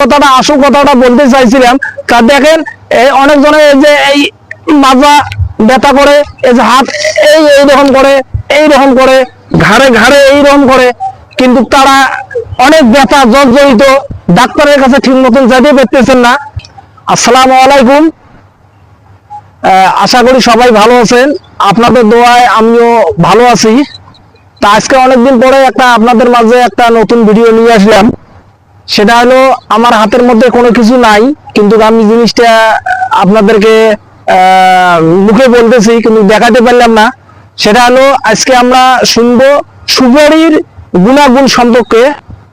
কথাটা, আসল কথাটা বলতে চাইছিলাম। তা দেখেন, এই অনেকজনের এই যে এই মাজা ব্যথা করে, এই যে হাত এই এইরকম করে এই রকম করে, ঘাড়ে ঘাড়ে এইরকম করে, কিন্তু তারা অনেক ব্যথা, জর্জরিত, ডাক্তারের কাছে ঠিক মতন যেতে পারতেছেন না। আসসালামু আলাইকুম। আশা করি সবাই ভালো আছেন। আপনাদের দোয়ায় আমিও ভালো আছি। তা আজকে অনেকদিন পরে একটা আপনাদের মাঝে একটা নতুন ভিডিও নিয়ে আসলাম। সেটা হলো আমার হাতের মধ্যে কোনো কিছু নাই, কিন্তু আমি জিনিসটা আপনাদেরকে মুখে বলতেছি, কিন্তু দেখাতে পারলাম না। সেটা হলো আজকে আমরা শুনব সুপারির গুণাগুণ সম্পর্কে।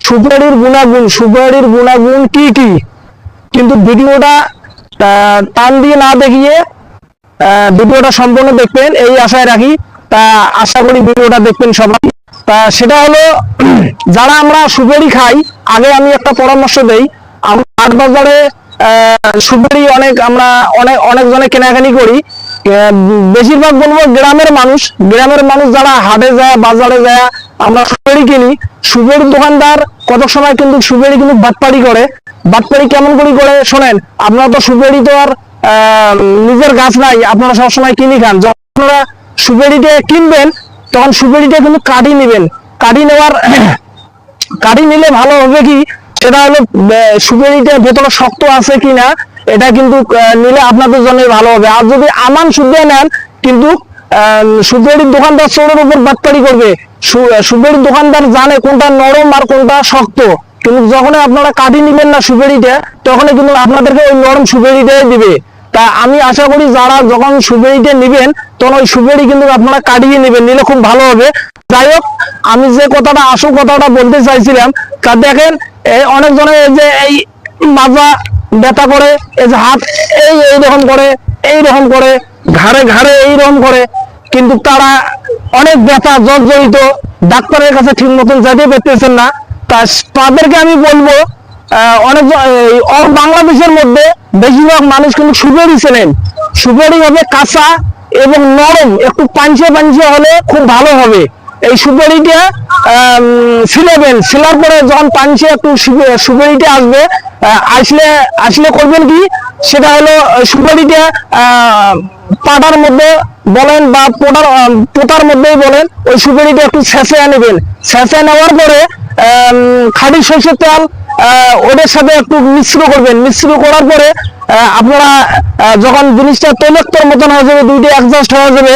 সুপারির গুণাগুণ সুপারির গুণাগুণ কি কি? কিন্তু ভিডিওটা টান দিয়ে না দেখিয়ে ভিডিওটা সম্পূর্ণ দেখবেন, এই আশায় রাখি। তা আশা করি ভিডিওটা দেখবেন সবাই। তা সেটা হলো, যারা আমরা সুপারি খাই, আগে আমি একটা পরামর্শ দেই। আমরা হাট বাজারে সুপারি অনেক আমরা অনেক অনেক জনে কেনাকানি করি। বেশিরভাগ বলব গ্রামের মানুষ। গ্রামের মানুষ যারা হাটে যায়, বাজারে যায়, আমরা সুপারি কিনি। সুপারির দোকানদার কত সময় কিন্তু সুপারি কিন্তু বাটপাড়ি করে। বাটপাড়ি কেমন করে করে? শোনেন, আপনারা তো সুপারি তো আর নিজের গাছ নাই, আপনারা সবসময় কিনে খান। যখন আপনারা সুপারিটা কিনবেন তখন সুপারিটা কিন্তু কাটি নেবেন। কাটি নেওয়ার কাটি নিলে ভালো হবে কি সেটা হলো আহ, সুপারিটা ভেতরে শক্ত আছে কিনা এটা কিন্তু নিলে আপনাদের জন্য ভালো হবে। আর যদি আমান শুদ্ধ নেন কিন্তু সুপারির দোকানদার চোরের উপর বাটপাড়ি করবে। সুপারির দোকানদার জানে কোনটা নরম আর কোনটা শক্ত। কিন্তু যখন আপনারা কাটি নিবেন না সুপারিটা তখন কিন্তু আপনাদেরকে ওই নরম সুপারিটাই দিবে। তা আমি আশা করি যারা যখন সুপারিটা নিবেন তখন ওই সুপারি কিন্তু আপনারা কাটিয়ে নেবেন, নিলে খুব ভালো হবে। যাই হোক, আমি যে কথাটা, আসল কথাটা বলতে চাইছিলাম, তা দেখেন, এই অনেকজনের এই যে এই মাজা ব্যথা করে, এই যে হাত এই এইরকম করে এই রকম করে, ঘাড়ে ঘাড়ে এইরকম করে, কিন্তু তারা অনেক ব্যথা, জর্জরিত, ডাক্তারের কাছে ঠিক মতন যেতে পারতেছেন না। তা তাদেরকে আমি বলব অনেক এই বাংলাদেশের মধ্যে বেশিরভাগ মানুষ কিন্তু সুপারি চেনেন। সুপারি হবে কাঁচা এবং নরম, একটু পাঞ্চে পাঞ্চে হলে খুব ভালো হবে। এই সুপারিটা ছিলেবেন ছিলার পরে যখন পাঞ্চে একটু সুপারিটা আসবে আসলে আসলে করবেন কি? সেটা হলো সুপারিটা পাটার মধ্যে বলেন বা পোটার পোটার মধ্যেই বলেন, ওই সুপারিটা একটু ছেঁচে নেবেন ছেঁচে নেওয়ার পরে খাঁটি সরষের তেল ওদের সাথে একটু মিশ্র করবেন। মিশ্র করার পরে আপনারা যখন জিনিসটা তৈলাক্তর মতন হয়ে যাবে, দুইটা অ্যাডজাস্ট হয়ে যাবে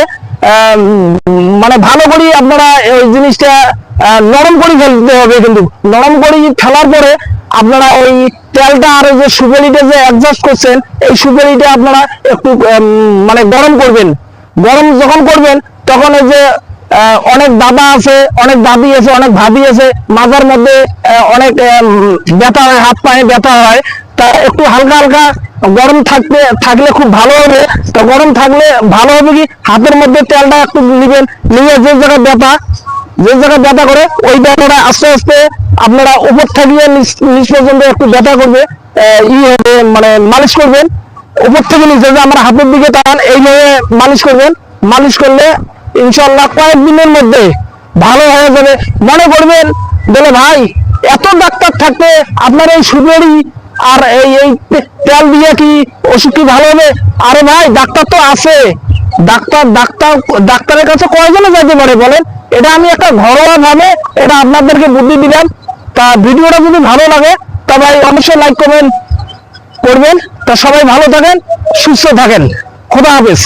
মানে ভালো করে আপনারা ওই জিনিসটা নরম করে ফেলতে হবে কিন্তু। নরম করে ফেলার পরে আপনারা ওই তেলটা আর ওই যে সুপারিটা যে অ্যাডজাস্ট করছেন, এই সুপারিটা আপনারা একটু মানে গরম করবেন। গরম যখন করবেন, তখন এই যে অনেক দাদা আছে, অনেক দাদি আছে, অনেক ভাবি আছে। মাজার মধ্যে অনেক ব্যথা হয়, হাত পায়ে ব্যথা হয়। তা একটু হালকা হালকা গরম থাকতে থাকলে খুব ভালো হবে। তো গরম থাকলে ভালো হবে কি? হাতের মধ্যে তেলটা একটু নিবেন নিয়ে যে জায়গায় ব্যথা, যে জায়গায় ব্যথা করে, ওই ব্যথাটা আস্তে আস্তে আপনারা উপর থাকিয়ে নিচ পর্যন্ত একটু ব্যথা করবে ই হবে মানে মালিশ করবেন। উপর থেকে নিচে যে আমরা হাতের দিকে তাকান, এইভাবে মালিশ করবেন। মালিশ করলে ইনশাল্লাহ কয়েকদিনের মধ্যে ভালো হয়ে যাবে। মনে করবেন, বলে ভাই, এত ডাক্তার থাকতে আপনার এই সুপারি আর এই এই তেল দিয়ে কি ওষুধ কি ভালো হবে? আরে ভাই, ডাক্তার তো আছে। ডাক্তার ডাক্তার, ডাক্তারের কাছে কয়জনে যেতে পারে বলেন? এটা আমি একটা ঘরোয়া ভাবে এটা আপনাদেরকে বুদ্ধি দিলাম। তা ভিডিওটা যদি ভালো লাগে, তা ভাই অবশ্যই লাইক করবেন করবেন। তা সবাই ভালো থাকেন, সুস্থ থাকেন। খোদা হাফেজ।